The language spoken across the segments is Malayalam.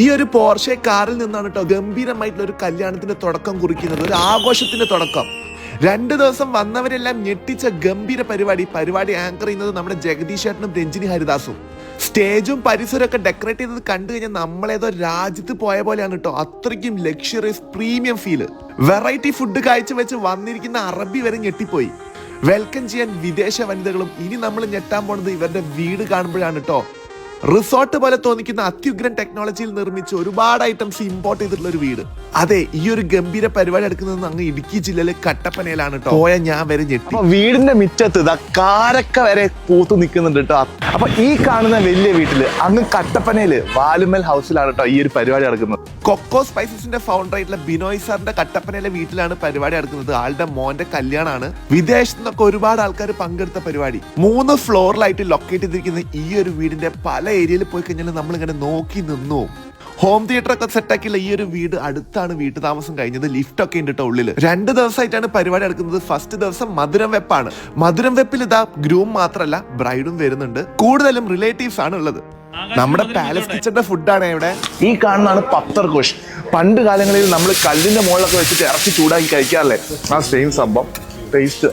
ഈ ഒരു പോർഷെ കാറിൽ നിന്നാണ് കേട്ടോ ഗംഭീരമായിട്ടുള്ള ഒരു കല്യാണത്തിന്റെ തുടക്കം കുറിക്കുന്നത് ഒരു ആഘോഷത്തിന്റെ തുടക്കം. രണ്ട് ദിവസം വന്നവരെല്ലാം ഞെട്ടിച്ച ഗംഭീര പരിപാടി. പരിപാടി ആങ്കർ ചെയ്യുന്നത് നമ്മുടെ ജഗദീഷ് ചേട്ടനും രഞ്ജിനി ഹരിദാസും. സ്റ്റേജും പരിസരവും ഒക്കെ ഡെക്കറേറ്റ് ചെയ്തത് കണ്ടു കഴിഞ്ഞാൽ നമ്മളേതോ രാജ്യത്ത് പോയ പോലെയാണ് കേട്ടോ അത്രയ്ക്കും luxurious premium feel variety food കാഴ്ച വെച്ച് വന്നിരിക്കുന്ന അറബി വരെ ഞെട്ടിപ്പോയി. വെൽക്കം ചെയ്യാൻ വിദേശ വനിതകളും ഇനി നമ്മൾ ഞെട്ടാൻ പോണത് ഇവരുടെ വീട് കാണുമ്പോഴാണ് കേട്ടോ റിസോർട്ട് പോലെ തോന്നിക്കുന്ന അത്യുഗ്രൻ ടെക്നോളജിയിൽ നിർമ്മിച്ച ഒരുപാട് ഐറ്റംസ് ഇമ്പോർട്ട് ചെയ്തിട്ടുള്ള ഒരു വീട്. അതെ ഈ ഒരു ഗംഭീര പരിപാടി എടുക്കുന്നത് അങ്ങ് ഇടുക്കി ജില്ലയിലെ കട്ടപ്പനയിലാണ് കേട്ടോ പോയ ഞാൻ വരെ ഞെട്ടി. വീടിന്റെ മിറ്റത്ത് കാരക്ക വരെ പൂത്തു നിൽക്കുന്നുണ്ട് കേട്ടോ അപ്പൊ ഈ കാണുന്ന വലിയ വീട്ടിൽ അങ്ങ് കട്ടപ്പനയിൽ വാലുമൽ ഹൗസിലാണ് കേട്ടോ ഈ ഒരു പരിപാടി നടക്കുന്നത്. കൊക്കോ സ്പൈസസിന്റെ ഫൗണ്ടർ ആയിട്ടുള്ള ബിനോയ് സാറിന്റെ കട്ടപ്പനയിലെ വീട്ടിലാണ് പരിപാടി നടക്കുന്നത്. ആളുടെ മോന്റെ കല്യാണമാണ്. വിദേശത്തു നിന്നൊക്കെ ഒരുപാട് ആൾക്കാർ പങ്കെടുത്ത പരിപാടി. മൂന്ന് ഫ്ലോറിലായിട്ട് ലൊക്കേറ്റ് ചെയ്തിരിക്കുന്ന ഈ ഒരു വീടിന്റെ പല ഏരിയയിൽ പോയി കഴിഞ്ഞാൽ നമ്മൾ ഇങ്ങനെ നോക്കി നിന്നു. ഹോം തിയേറ്റർ ഒക്കെ സെറ്റാക്കിയുള്ള ഈ ഒരു വീട് അടുത്താണ് വീട്ടു താമസം കഴിഞ്ഞത്. ലിഫ്റ്റ് ഒക്കെ ഉണ്ട് കേട്ടോ ഉള്ളിൽ. രണ്ട് ദിവസമായിട്ടാണ് പരിപാടി നടക്കുന്നത്. ഫസ്റ്റ് ദിവസം മധുരം വെപ്പാണ്. മധുരം വെപ്പിൽ ഇതാ ഗ്രൂം മാത്രമല്ല ബ്രൈഡും വരുന്നുണ്ട്. കൂടുതലും റിലേറ്റീവ്സ് ആണ് ഉള്ളത്. നമ്മുടെ പാലസ് കിച്ചന്റെ ഫുഡാണ് ഇവിടെ. ഈ കാണുന്നതാണ് പത്തർ കുഷ് പണ്ട് കാലങ്ങളിൽ നമ്മൾ കല്ലിന്റെ മുകളിലൊക്കെ വെച്ചിട്ട് ഇറച്ചി ചൂടാക്കി കഴിക്കാറില്ലേ? ആ സെയിം സംഭവം. ടേസ്റ്റ്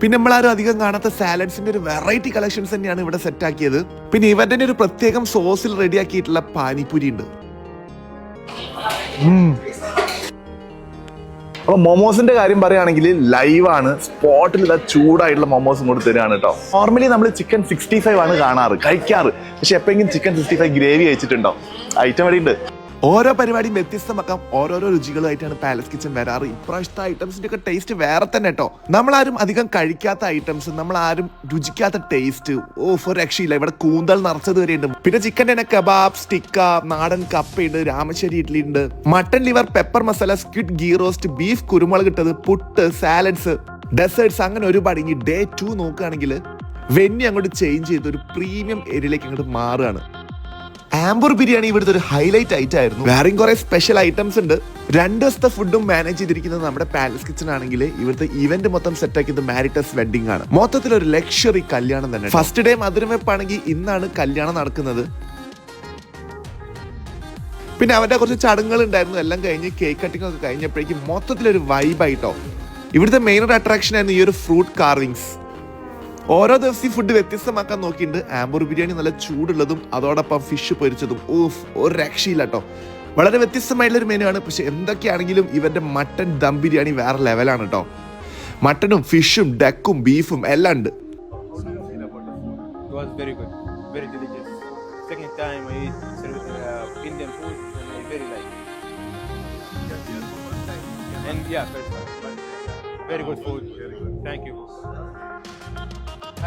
പിന്നെ നമ്മളാരും അധികം കാണാത്ത സാലഡ്സിന്റെ ഒരു വെറൈറ്റി കളക്ഷൻസ് തന്നെയാണ് ഇവിടെ സെറ്റ് ആക്കിയത്. പിന്നെ ഇവന്റെ ഒരു പ്രത്യേകം സോസിൽ റെഡിയാക്കിയിട്ടുള്ള പാനിപ്പുരി ഉണ്ട്. അപ്പൊ മൊമോസിന്റെ കാര്യം പറയുകയാണെങ്കിൽ ലൈവാണ് സ്പോട്ടിൽ ഇതാ ചൂടായിട്ടുള്ള മൊമോസും ഇങ്ങോട്ട് തരികയാണ് കേട്ടോ. നോർമലി നമ്മൾ ചിക്കൻ സിക്സ്റ്റി ഫൈവ് ആണ് കാണാറ് കഴിക്കാറ്. പക്ഷെ എപ്പോഴെങ്കിലും ചിക്കൻ സിക്സ്റ്റി ഫൈവ് ഗ്രേവി കഴിച്ചിട്ടുണ്ടോ ഐറ്റം എവിടെയുണ്ട്? ഓരോ പരിപാടിയും വ്യത്യസ്തമാക്കാം. ഓരോരോ രുചികളായിട്ടാണ് പാലസ് കിച്ചൺ വരാറ്. ഇപ്രാവശ്യത്തെ ഐറ്റംസിന്റെ ഒക്കെ ടേസ്റ്റ് വേറെ തന്നെ കേട്ടോ നമ്മളാരും അധികം കഴിക്കാത്ത ഐറ്റംസ് നമ്മൾ ആരും രുചിക്കാത്ത ടേസ്റ്റ് ഓ ഫോർ രക്ഷയില്ല. ഇവിടെ കൂന്തൽ നിറച്ചത് വരെ ഉണ്ട് പിന്നെ ചിക്കൻ തന്നെ കബാബ് സ്റ്റിക്ക നാടൻ കപ്പയുണ്ട് രാമശ്ശേരി ഇഡ്ഡലി ഉണ്ട്. Mutton liver pepper masala squid ghee roast beef കുരുമുളക് ഇട്ടത് പുട്ട് സാലഡ്സ് ഡെസേർട്സ് അങ്ങനെ ഒരുപാട്. ഇനി ഡേ ടു നോക്കുകയാണെങ്കിൽ വെന്നി അങ്ങോട്ട് ചേഞ്ച് ചെയ്ത് ഒരു പ്രീമിയം ഏരിയയിലേക്ക് അങ്ങോട്ട് മാറുകയാണ്. ആംബൂർ ബിരിയാണി ഇവിടുത്തെ ഒരു ഹൈലൈറ്റ് ഐറ്റം ആയിരുന്നു. വേറെയും കുറെ സ്പെഷ്യൽ ഐറ്റംസ് ഉണ്ട്. രണ്ട് ദിവസത്തെ ഫുഡും മാനേജ് ചെയ്തിരിക്കുന്നത് നമ്മുടെ പാലസ് കിച്ചൺ ആണെങ്കിൽ ഇവിടുത്തെ ഇവന്റ് മൊത്തം സെറ്റ് ആക്കിയത് മാരിറ്റസ് വെഡിങ് ആണ്. മൊത്തത്തിൽ ഒരു ലക്ഷറി കല്യാണം തന്നെ ഫസ്റ്റ് ഡേ മധുരം വെപ്പാണെങ്കിൽ ഇന്നാണ് കല്യാണം നടക്കുന്നത്. പിന്നെ അവരുടെ കുറച്ച് ചടങ്ങുകൾ ഉണ്ടായിരുന്നു. എല്ലാം കഴിഞ്ഞ് കേക്ക് കട്ടിംഗ് ഒക്കെ കഴിഞ്ഞപ്പോഴേക്കും മൊത്തത്തിലൊരു വൈബായിട്ടോ ഇവിടുത്തെ മെയിൻ ഒരു അട്രാക്ഷൻ ആയിരുന്നു ഈ ഒരു ഫ്രൂട്ട് കാർവിങ്സ് ഓരോ ദിവസം ഫുഡ് വ്യത്യസ്തമാക്കാൻ നോക്കിയിട്ടുണ്ട്. ആംബൂർ ബിരിയാണി നല്ല ചൂടുള്ളതും അതോടൊപ്പം ഫിഷ് പൊരിച്ചതും. ഓഫ് ഒരു രക്ഷയില്ല കേട്ടോ വളരെ വ്യത്യസ്തമായിട്ടുള്ള ഒരു മെനു ആണ്. പക്ഷെ എന്തൊക്കെയാണെങ്കിലും ഇവരുടെ മട്ടൻ ദം ബിരിയാണി വേറെ ലെവലാണ് കേട്ടോ മട്ടണും ഫിഷും ഡക്കും ബീഫും എല്ലാം ഉണ്ട്. Uh. Very good food. Thank you.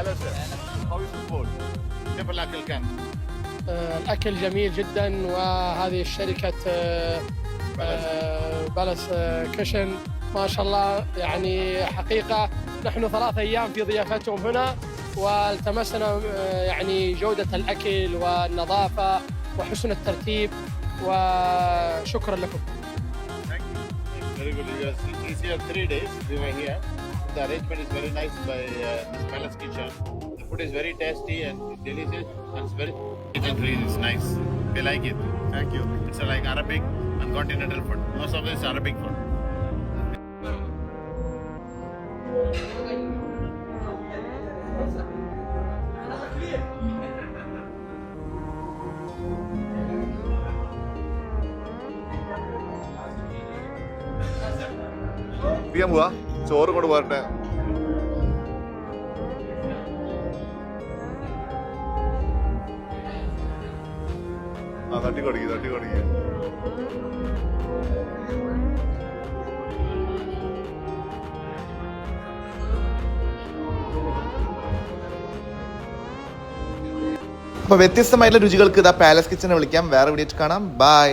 Hello sir. How is the food? كيف الأكل كان؟ آه، الأكل جميل جدا وهذه الشركة آه، بلس آه، كشن ما شاء الله يعني حقيقة نحن ثلاث أيام في ضيافتهم هنا والتمسنا يعني جودة الأكل والنظافة وحسن الترتيب وشكرا لكم Very good. He's here three days. We were here. The arrangement is very nice by uh, this palace kitchen. The food is very tasty and delicious, and it's very. Kitchen really is nice. We like it. Thank you. It's like Arabic and continental food. Most of it is Arabic food. Bien. ചോറ് കൊണ്ട് പോരട്ടെ. ആ തട്ടി കൊടുക്കി തട്ടി കൊടുക്കി. അപ്പൊ വ്യത്യസ്തമായിട്ടുള്ള രുചികൾക്ക് ഇതാ പാലസ് കിച്ചനെ വിളിക്കാം. വേറെ വീഡിയോ കാണാം. ബൈ